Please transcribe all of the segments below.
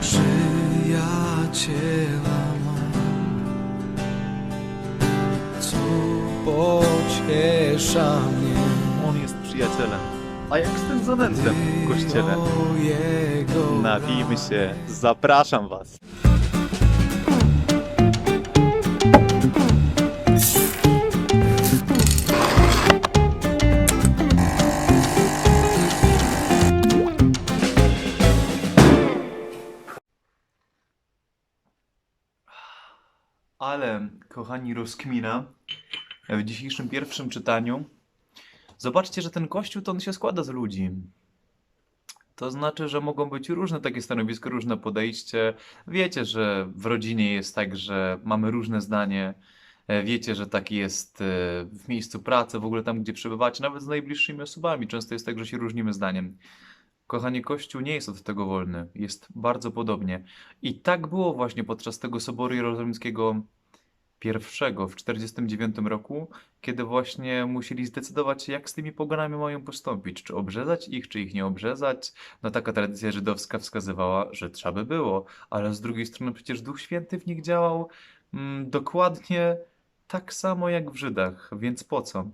Przyjaciela mam, co pociesza mnie. On jest przyjacielem. A jak z tym zanętem w kościele? Napijmy się. Zapraszam was. Ale, kochani, rozkmina w dzisiejszym pierwszym czytaniu. Zobaczcie, że ten kościół to on się składa z ludzi. To znaczy, że mogą być różne takie stanowiska, różne podejście. Wiecie, że w rodzinie jest tak, że mamy różne zdanie. E, Wiecie, że tak jest e, w miejscu pracy, w ogóle tam, gdzie przebywacie, nawet z najbliższymi osobami. Często jest tak, że się różnimy zdaniem. Kochanie, Kościół nie jest od tego wolny. Jest bardzo podobnie. I tak było właśnie podczas tego Soboru Jerozolimskiego pierwszego w 49 roku, kiedy właśnie musieli zdecydować jak z tymi poganami mają postąpić. Czy obrzezać ich, czy ich nie obrzezać. No taka tradycja żydowska wskazywała, że trzeba by było, ale z drugiej strony przecież Duch Święty w nich działał mm, dokładnie tak samo jak w Żydach, więc po co?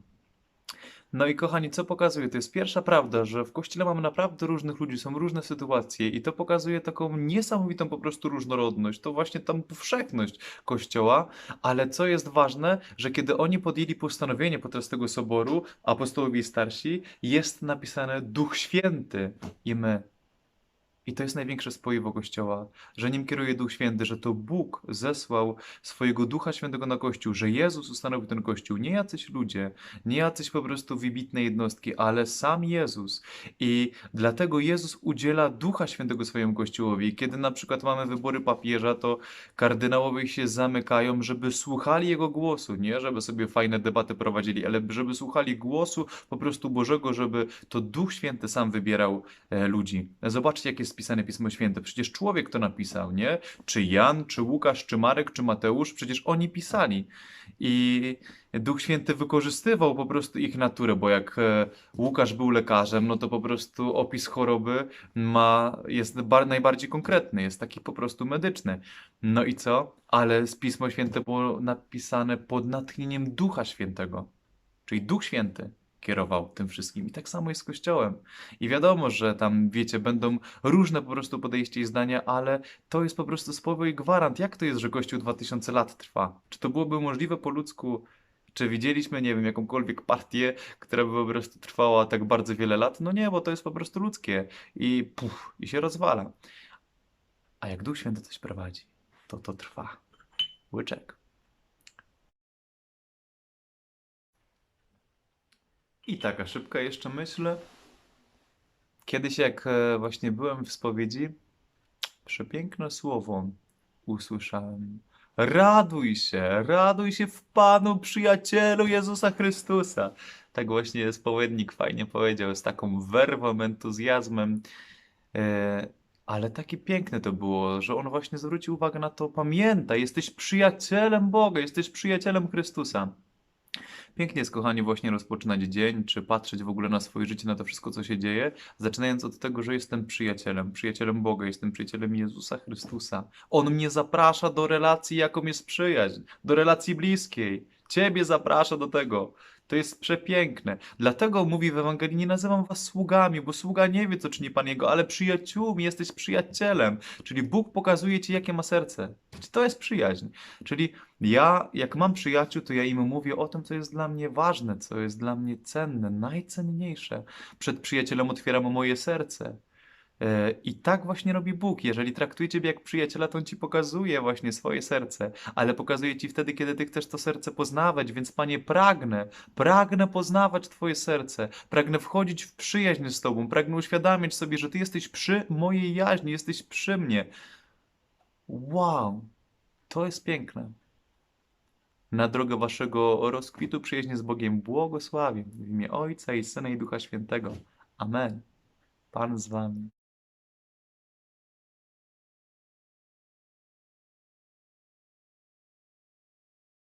No i kochani, co pokazuje? To jest pierwsza prawda, że w kościele mamy naprawdę różnych ludzi, są różne sytuacje i to pokazuje taką niesamowitą po prostu różnorodność, to właśnie tam powszechność kościoła, ale co jest ważne, że kiedy oni podjęli postanowienie podczas tego soboru, apostołowie starsi, jest napisane Duch Święty i my. I to jest największe spoiwo Kościoła, że nim kieruje Duch Święty, że to Bóg zesłał swojego Ducha Świętego na Kościół, że Jezus ustanowił ten Kościół, nie jacyś ludzie, nie jacyś po prostu wybitne jednostki, ale sam Jezus. I dlatego Jezus udziela Ducha Świętego swojemu Kościołowi. Kiedy na przykład mamy wybory papieża, to kardynałowie się zamykają, żeby słuchali Jego głosu, nie żeby sobie fajne debaty prowadzili, ale żeby słuchali głosu po prostu Bożego, żeby to Duch Święty sam wybierał e, ludzi. Zobaczcie, jak jest pisane Pismo Święte. Przecież człowiek to napisał, nie? Czy Jan, czy Łukasz, czy Marek, czy Mateusz, przecież oni pisali. I Duch Święty wykorzystywał po prostu ich naturę, bo jak e, Łukasz był lekarzem, no to po prostu opis choroby ma, jest bar, najbardziej konkretny, jest taki po prostu medyczny. No i co? Ale Pismo Święte było napisane pod natchnieniem Ducha Świętego. Czyli Duch Święty kierował tym wszystkim. I tak samo jest z Kościołem. I wiadomo, że tam, wiecie, będą różne po prostu podejście i zdania, ale to jest po prostu i gwarant. Jak to jest, że Kościół 2000 lat trwa? Czy to byłoby możliwe po ludzku? Czy widzieliśmy, nie wiem, jakąkolwiek partię, która by po prostu trwała tak bardzo wiele lat? No nie, bo to jest po prostu ludzkie i puf, i się rozwala. A jak Duch Święty coś prowadzi, to to trwa. Łyczek. I taka szybka jeszcze myśl. Kiedyś jak e, właśnie byłem w spowiedzi, przepiękne słowo usłyszałem. Raduj się, raduj się w Panu, przyjacielu Jezusa Chrystusa. Tak właśnie spowiednik fajnie powiedział, z taką werwą, entuzjazmem. E, ale takie piękne to było, że on właśnie zwrócił uwagę na to, pamiętaj, jesteś przyjacielem Boga, jesteś przyjacielem Chrystusa. Pięknie jest, kochani, właśnie rozpoczynać dzień, czy patrzeć w ogóle na swoje życie, na to wszystko, co się dzieje, zaczynając od tego, że jestem przyjacielem, przyjacielem Boga, jestem przyjacielem Jezusa Chrystusa. On mnie zaprasza do relacji, jaką jest przyjaźń, do relacji bliskiej. Ciebie zaprasza do tego. To jest przepiękne. Dlatego mówi w Ewangelii, nie nazywam was sługami, bo sługa nie wie, co czyni Pan Jego, ale przyjaciółmi, jesteś przyjacielem. Czyli Bóg pokazuje ci, jakie ma serce. To jest przyjaźń. Czyli ja, jak mam przyjaciół, to ja im mówię o tym, co jest dla mnie ważne, co jest dla mnie cenne, najcenniejsze. Przed przyjacielem otwieram moje serce. E, I tak właśnie robi Bóg. Jeżeli traktuje ciebie jak przyjaciela, to on ci pokazuje właśnie swoje serce, ale pokazuje ci wtedy, kiedy ty chcesz to serce poznawać. Więc, Panie, pragnę, pragnę poznawać Twoje serce, pragnę wchodzić w przyjaźń z Tobą, pragnę uświadamiać sobie, że Ty jesteś przy mojej jaźni, jesteś przy mnie. Wow, to jest piękne. Na drogę Waszego rozkwitu przyjaźnie z Bogiem błogosławię w imię Ojca i Syna i Ducha Świętego. Amen. Pan z Wami.